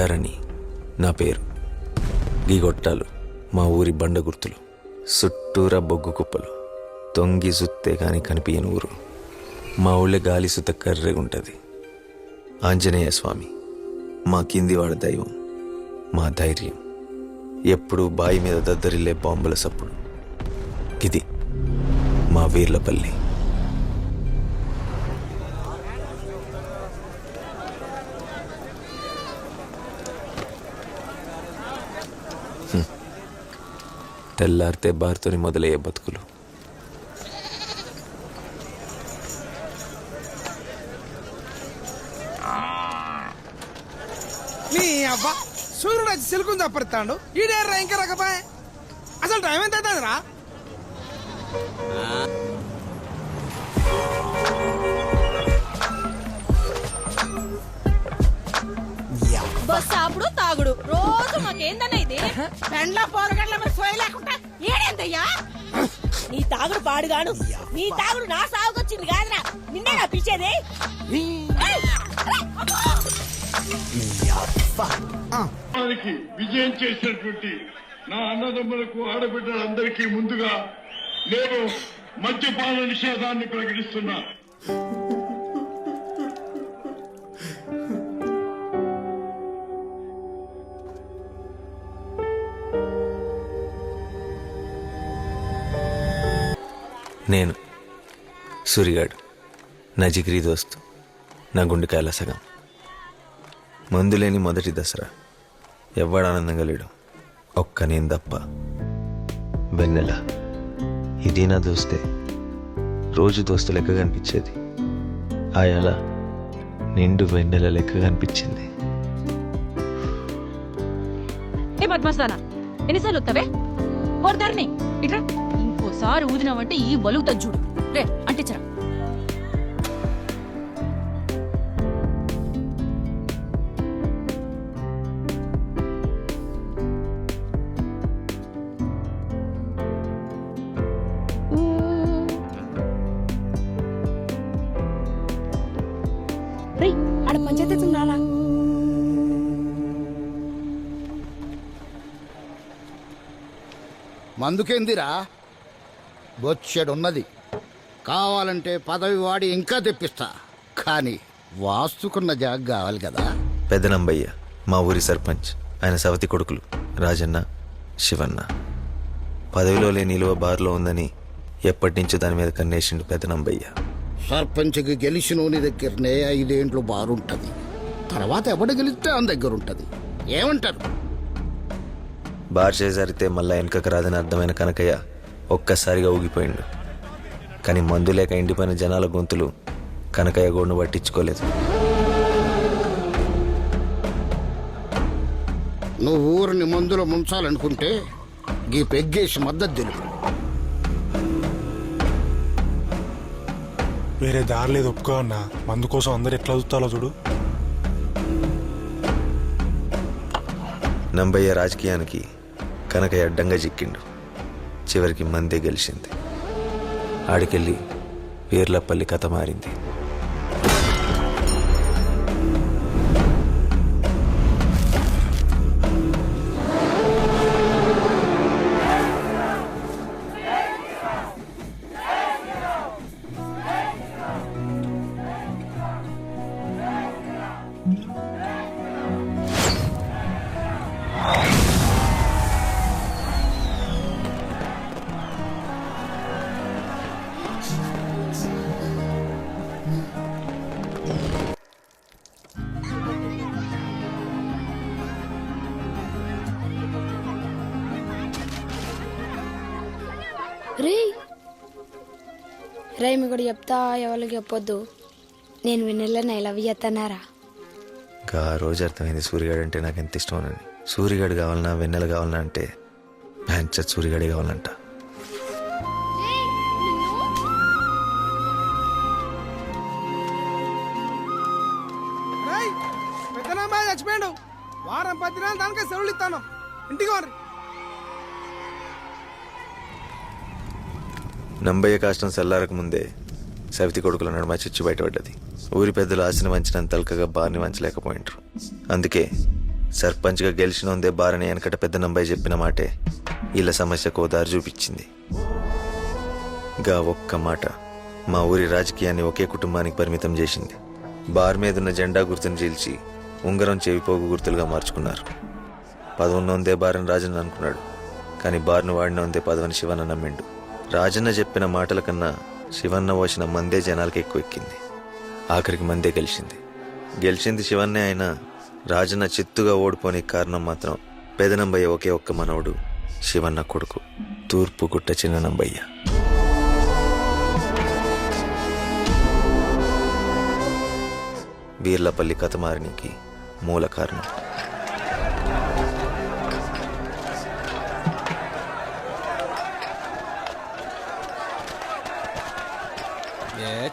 ధరణి నా పేరు. గీ గొట్టాలు మా ఊరి బండ గుర్తులు. చుట్టూరా బొగ్గు కుప్పలు. తొంగి సుత్తే కానీ కనిపించని ఊరు. మా ఊళ్ళో గాలి సుత కర్రెగుంటది ఆంజనేయ స్వామి మా కింది వాడ దైవం మా ధైర్యం. ఎప్పుడు బాయి మీద దద్దరిల్లే బాంబుల సప్పుడు. ఇది మా వీర్లపల్లి. తెల్లారితే బారుతోని మొదలయ్యే బతుకులు. నీ అవ్వ సూర్యుడు వచ్చి సిలుకుని తప్పడతాడు ఈడేర్రా ఇంకా రకపాయ అసలు టైం ఎంత అవుతుందిరా? బస్ తాగుడు. రోజు మాకేందన్న ఇది? పెండ్ల పోరగడ్ల మీద సోయ లేకుండా ఏడేందయ్యా? నీ తాగుడు పాడుగాను నీ తాగుడు నా సాగుకొచ్చింది కాదురా. నిన్నే నా పిచ్చేది విజయం చేసినటువంటి నా అన్నదమ్ములకు ఆడబిడ్డలందరికీ ముందుగా నేను మద్యపాన నిషేధాన్ని ప్రకటిస్తున్నా. నేను సూరిగాడు నా జిగిరి దోస్తు నా గుండెకాయల సగం. మందులేని మొదటి దసరా ఎవ్వడు ఆనందంగా లేడు ఒక్క నేను తప్ప. వెన్నెల ఇది నా దోస్తే రోజు దోస్తు లెక్క కనిపించేది. ఆయాల నిండు వెన్నెల లెక్క కనిపించింది. ఏ పద్మస్థాన ఎన్నిసార్లు వస్తావే? ఓర్దారిని ఇట్రా. ఇంకోసారి ఊదినావంటే ఈ బలుగుతా చూడు. రే అంటించరా రే ఆడ పంచాయతీ మందుకేందిరా? బొచ్చెడున్నది. కావాలంటే పదవి వాడి ఇంకా తెప్పిస్తా. కానీ వాస్తుకున్న జాగ్ కావాలి కదా. పెద్దనంబయ్య మా ఊరి సర్పంచ్ ఆయన సవతి కొడుకులు రాజన్న శివన్న. పదవిలో లేని నిలువ బార్లో ఉందని ఎప్పటి నుంచో దాని మీద కన్నేసిండు పెద్దనంబయ్య సర్పంచ్కి గెలిచినోని దగ్గరనే ఐదేండ్లు బారుంటది. తర్వాత ఎవడు గెలిస్తే ఆయన దగ్గర ఉంటది ఏమంటారు? బార్ చేజారితే మళ్ళా వెనకకు రాదని అర్థమైన కనకయ్య ఒక్కసారిగా ఊగిపోయిండు. కానీ మందు లేక ఎండిపోయిన జనాల గొంతులు కనకయ్య గోడును పట్టించుకోలేదు. నువ్వు ఊరిని మందులో ముంచాలనుకుంటే గీ పెగ్గేసి మద్దతు తెలుపు. వేరే దారి లేదు ఒప్పుకో అన్న. మందు కోసం అందరు ఎట్లా చూస్తాలో చూడు. నంబయ్య రాజకీయానికి కనకయ్య అడ్డంగా చిక్కిండు. చివరికి మందే గెలిచింది. ఆడికెళ్ళి వీర్లపల్లి కథ మారింది. రే రే మీ కూడా చెప్తా ఎవరికి చెప్పొద్దు. నేను వినెళ్ళని ఐ లవ్ చేస్తున్నారా ఇంకా ఆ రోజు అర్థమైంది సూర్యగాడు అంటే నాకు ఎంత ఇష్టమోనని సూర్యగాడు కావాలన్నా వెన్నెల కావాలన్నా అంటే బ్యాంచ్ సూర్యగాడే కావాలంట. చచ్చిపోయాడు వారం పది నెలలు దానికే సెలవులు ఇస్తాను. ఇంటికి వారి నంబయ్య కాష్టం చల్లారక ముందే సవితి కొడుకుల నడుమ చిచ్చు బయటపడ్డది. ఊరి పెద్దలు ఆశని వంచినంత తలకగా బార్ని వంచలేకపోయింటారు అందుకే సర్పంచ్గా గెలిచినోందే బారని వెనకట పెద్ద నంబాయి చెప్పిన మాటే వీళ్ళ సమస్యకు దారి చూపించింది. గా ఒక్క మాట మా ఊరి రాజకీయాన్ని ఒకే కుటుంబానికి పరిమితం చేసింది. బార్ మీద ఉన్న జెండా గుర్తును చీల్చి ఉంగరం చెవిపోగు గుర్తులుగా మార్చుకున్నారు. పదవున్నోందే బారని రాజన్ అనుకున్నాడు. కానీ బార్ను వాడినోందే పదవని శివన్న నమ్మిండు. రాజన్న చెప్పిన మాటల కన్నా శివన్న పోసిన మందే జనాలకి ఎక్కువ ఎక్కింది ఆఖరికి మందే గెలిచింది. గెలిచింది శివన్నే అయినా రాజన్న చిత్తుగా ఓడిపోని కారణం మాత్రం పెదనంబయ్య ఒకే ఒక్క మనవడు శివన్న కొడుకు తూర్పు గుట్ట చిన్న నంబయ్య వీర్లపల్లి కథ మారినికి మూల కారణం.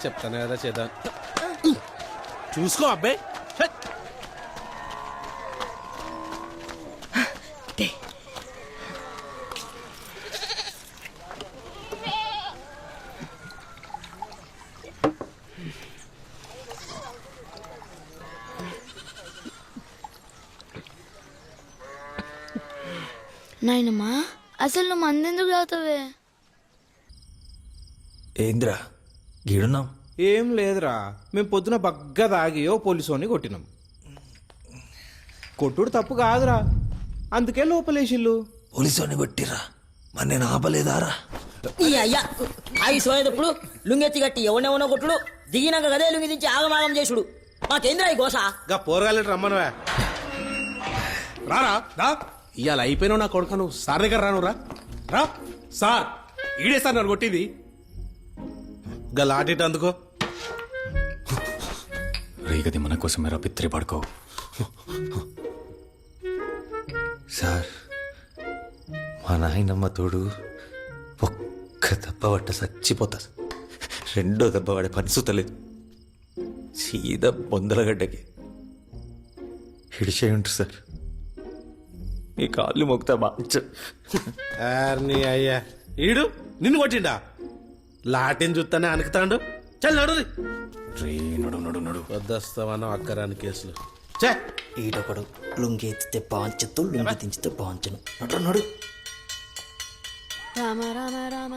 చెప్తాను కదా చేద్దాం చూసుకో అబ్బాయి నాయనమ్మా అసలు నువ్వు మందెందుకు తాగుతావే? ఏంద్రా? గీడున్నాం ఏం లేదురా. మేము పొద్దున బగ్గ తాగియో పోలీసోని కొట్టినాం. కొట్టుడు తప్పు కాదురా. అందుకే లోపలేసిల్లు. పోలీసు కొట్టిరా మరి నేను ఆపలేదారా? ఈ అయ్యా ఆగి సోయేటప్పుడు లుంగెత్తి గట్టి ఎవనెవనో కొట్టుడు దిగినాక గదే లుంగి దించి ఆగమాగం చేసుడు. మాకేంద్రా ఈ గోస? గా పోరగాలి రమ్మనవా. రారా రా ఇవాళ అయిపోయినావు నా కొడుకు నువ్వు సార్ దగ్గర రాను రా రా. సార్ ఈడే సార్ నన్ను కొట్టింది. గా లాటేట అందుకో రేగది మన కోసమేరా పిత్రి పడుకో. సార్ మా నాయనమ్మ తోడు ఒక్క దెబ్బ పట్ట చచ్చిపోతా. రెండో దెబ్బ పడే పనిసుతలేదు సీదా బొందలగడ్డకి హిడిచే ఉంటుంది సార్. మీ కాళ్ళు మొక్తా బాంచ నీ అయ్యా. ఈడు నిన్ను కొట్టిండా? లాటిని చూస్తానే అనుకుతాడు చల్ నడు. నడు నడు వద్దస్తామన్నా అక్కరాని కేసులు. చే ఈడొకడు లుంగి ఎత్తితే పాంచతో లుంగి దించితే పాంచను నడు నడు. రామ రామ రామ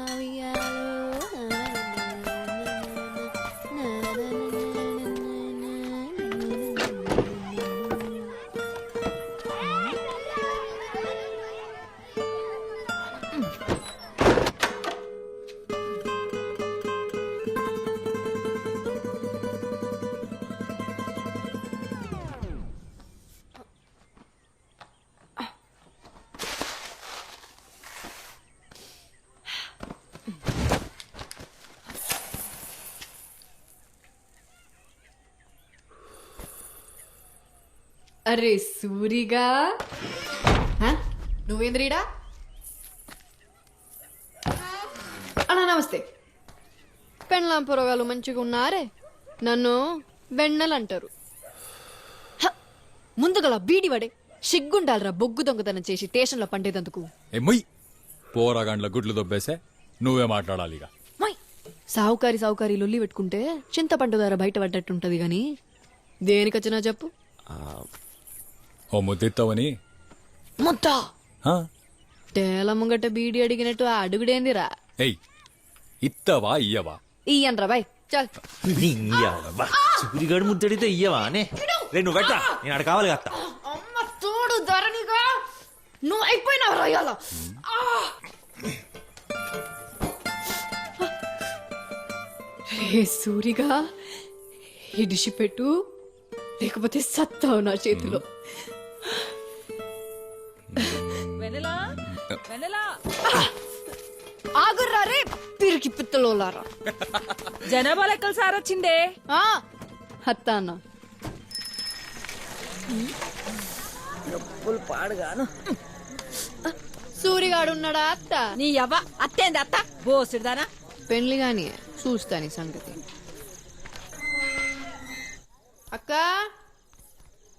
అరే సూరిగా. నువ్వేంద్రీడా? అన్నా నమస్తే. పెండ్లాం పొరగాలు మంచిగా ఉన్నారే? నన్ను బెన్నెలు అంటారు ముందుగల బీడివడే సిగ్గుండాలరా బొగ్గు దొంగతనం చేసి స్టేషన్లో పండేదందుకు. ఎమ్ముయ్ పోరాగాండ్ల గుడ్లు దొబ్బేసే నువ్వే మాట్లాడాలి సావుకారి సావుకారి లొల్లి పెట్టుకుంటే చింతపండు ధర బయట పడ్డట్టుంటది గాని దేనికొచ్చినా చెప్పు. ఓ ముద్దిస్తావని ముత్త హా? టేల ముంగట బీడి అడిగినట్టు ఆ అడుగుడేందిరా? ఏయ్ ఇత్తవా ఇయ్యవా? ఇయ్యన్రా బాయ్ చల్. సూరిగాడు ముద్దడితే ఇయ్యవా అనే? రెండు గట్ట నేను అక్కడ కావాలి కత్తా అమ్మ తోడు ధరణిగా నువ్వు అయిపోయినావు రాయాల రే సూరిగా ఇడిసిపెట్టు లేకపోతే సత్తావు నా చేతిలో. ఆగుర్రా రే పిరికి పిత్తలోలారా. జనాభా లెక్కలు సార్ వచ్చిందే. ఆ, అత్తా అన్న పాడుగాను. సూరిగాడు ఉన్నాడా అత్త? నీ అవ్వ అత్తేంది అత్త? బోసిడదానా పెళ్ళి గాని చూస్తాని సంగతి. అక్క?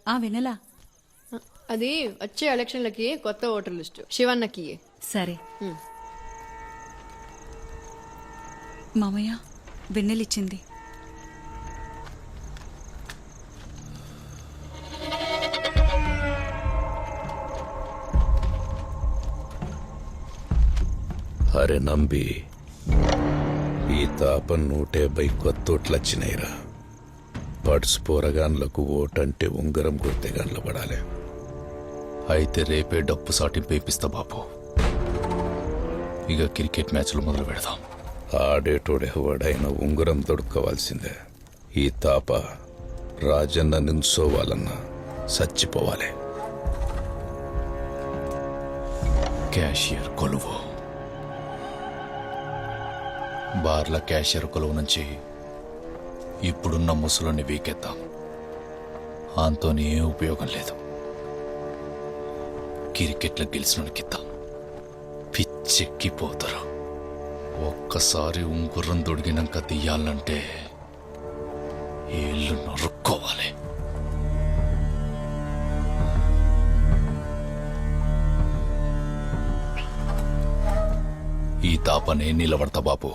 ఆ వెనలా అది వచ్చే ఎలక్షన్లకి కొత్త ఓటర్ లిస్ట్. శివన్నకి. సరే. మామయ్య వెన్నెలిచ్చింది. అరే నంబి ఈ తాప నూట యాభై వచ్చినాయిరా పడుసు పోరగాన్లకు ఓటంటే ఉంగరం కొడితే గండ్ల పడాలి అయితే రేపే డప్పు సాటింపు వేపిస్తా బాబు ఇక క్రికెట్ మ్యాచ్లు మొదలు పెడదాం. ఆడేటోడెవడైనా ఉంగరం దొడుకోవాల్సిందే ఈ తాప రాజన్న నించోవాలన్నా చచ్చిపోవాలి క్యాషియర్ కొలువు. బార్ల క్యాషియర్ కొలువు నుంచి ఇప్పుడున్న ముసలుని వీకెత్తాం. ఆంతోని ఏ ఉపయోగం లేదు. క్రికెట్లో గెలిచినోనికిద్దాం పిచ్చెక్కిపోతారు. ఒక్కసారి ఉంగుర్రం దొడిగినాక తీయాలంటే ఏళ్ళు నరుక్కోవాలి. ఈ తాపనే నిలబడతా బాబు